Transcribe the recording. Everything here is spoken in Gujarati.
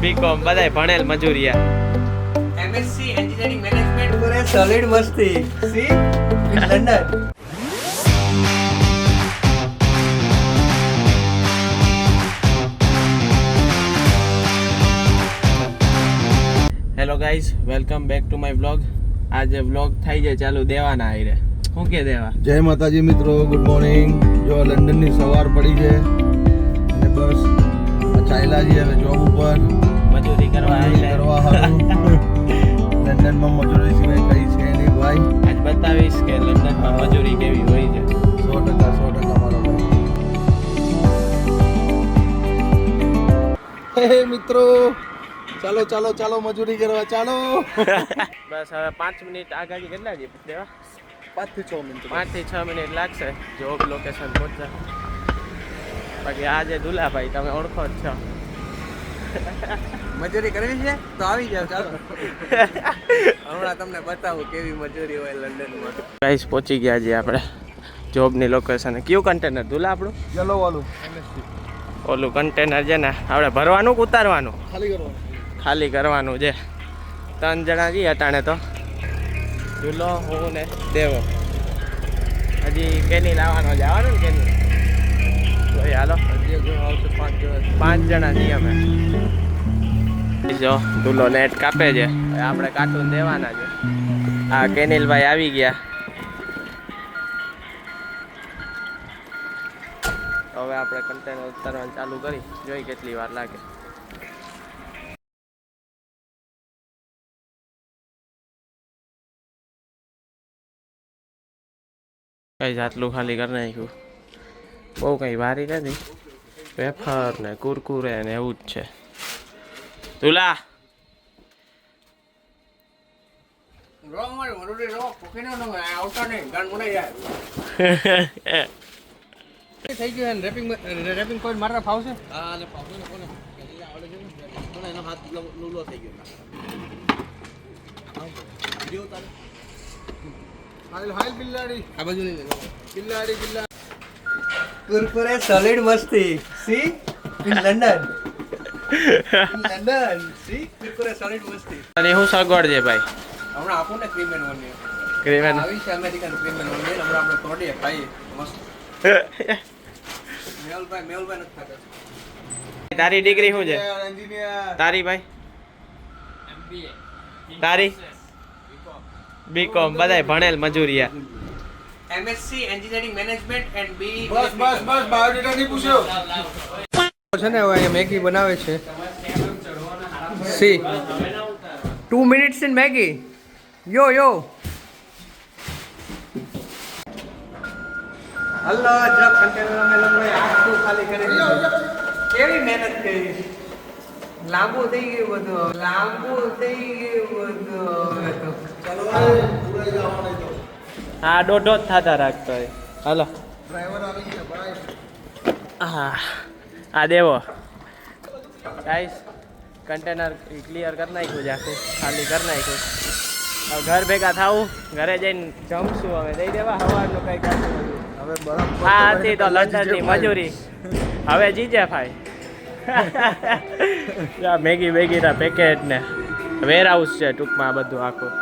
બીકોમ બધાય ભણેલ મજૂરિયા એમએસસી એન્જિનિયરિંગ મેનેજમેન્ટ કરે સોલિડ મસ્તી. See? London. Hello guys welcome back to my blog આજે બ્લોગ થઈ જાય ચાલુ દેવાના આઈ રે શું કે દેવા? જય માતાજી મિત્રો ગુડ મોર્નિંગ જો લંડનની સવાર પડી છે અને બસ આ ચાલ્યા છીએ હવે જોબ ઉપર. હે મિત્રો. ચાલો ચાલો ચાલો મજૂરી કરવા ચાલો. બસ હવે પાંચ મિનિટ આગાડી કેટલા છે? દેવા? પાંચથી છ મિનિટ. પાંચથી છ મિનિટ લાગશે. જોબ લોકેશન પહોંચતા બાકી આજે દુલાભાઈ તમે ઓળખો જ છો. મજૂરી કરવી છે? તો આવી જાવ ચાલો. હમણાં તમને બતાવું કેવી મજૂરી હોય લંડનમાં. પ્રાઇસ પહોંચી ગયા છે આપણે. જોબની લોકેશન કયું કન્ટેનર દુલા આપણું? ચલો વાલું ઓલું કન્ટેનર છે ને આપણે ભરવાનું કે ઉતારવાનું? ખાલી કરવાનું. ખાલી કરવાનું છે. ત્રણ જણા જઈએ અટાણે તો. ઝૂલો હું ને દેવો. હજી કેની લાવવાનો જવાનું ને કેની? હાલો. પાંચ પાંચ જણા છીએ અમે. જો ધૂલો નેટ કાપે છે. આપણે કાર્ટૂન દેવાના છે. આ કેનિલભાઈ આવી ગયા. હવે આપણે કન્ટેનર ઉતારવાનું ચાલુ કરી. જોઈ કેટલી વાર લાગે. કઈ જાતલું ખાલી કરી નાખ્યું. બહુ કઈ વારી નથી. વેફર ને કુરકુરે ને એવું જ છે. તુલા રો મારે મજૂરી રો કોકીનો નો આવતા નહીં ગણ જાય. થઈ ગયું રેપિંગ રેપિંગ કોઈ મારા ફાવશે? હા અને ફાવશે ને કોને? આવડે છે ને કોને એનો હાથ લૂલો થઈ ગયો. વિડિયો તારે હાલ હાલ બિલ્લાડી. આ બાજુ નહીં બિલ્લાડી બિલ્લા કુરકુરે સોલિડ મસ્તી. See in London London see Kurkure solid મસ્તી. અને શું સગવડ છે ભાઈ. હમણાં આપો ને ક્રીમ એન્ડ વન ક્રીમેન આવી છે અમેરિકન ક્રીમ એન્ડ વન હમણાં આપણે તોડીએ ખાઈએ. મસ્ત. મેહુલભાઈ મેહુલભાઈ નથી ખાતા તારી ડિગ્રી શું છે? એન્જિનિયર તારી ભાઈ? તારી? બીકોમ બધાય ભણેલ મજૂરિયા. MSc engineering management and B બસ બસ બસ બાયોડેટા નહીં પૂછ્યો. છે ને હવે મેગી બનાવે છે. See. Two minutes in Maggi yo yo hello જો કન્ટેનર અમે લોકોએ આખું ખાલી કરી દીધું. કેવી મહેનત કરી? લાંબુ થઈ ગયું બધું લાંબુ થઈ ગયું બધું. હવે તો હા દોઢો જ થતા રાખતો હોય. હાલો. ડ્રાઈવર આવી ગયા ભાઈ. હા આ દેવો. ગાઈસ કન્ટેનર ક્લિયર કરી નાખ્યું છે આખું ખાલી કરી નાખ્યું. હવે ઘર ભેગા થાવું ઘરે જઈને જમશું હવે. દઈ દેવા સવારનું કંઈ કાઢું હવે બરફ આ હતી તો લંડનની મજૂરી. હવે જીજે ભાઈ. મેગી મેગીના પેકેટ ને વેર હાઉસ છે ટૂંકમાં બધું આખું.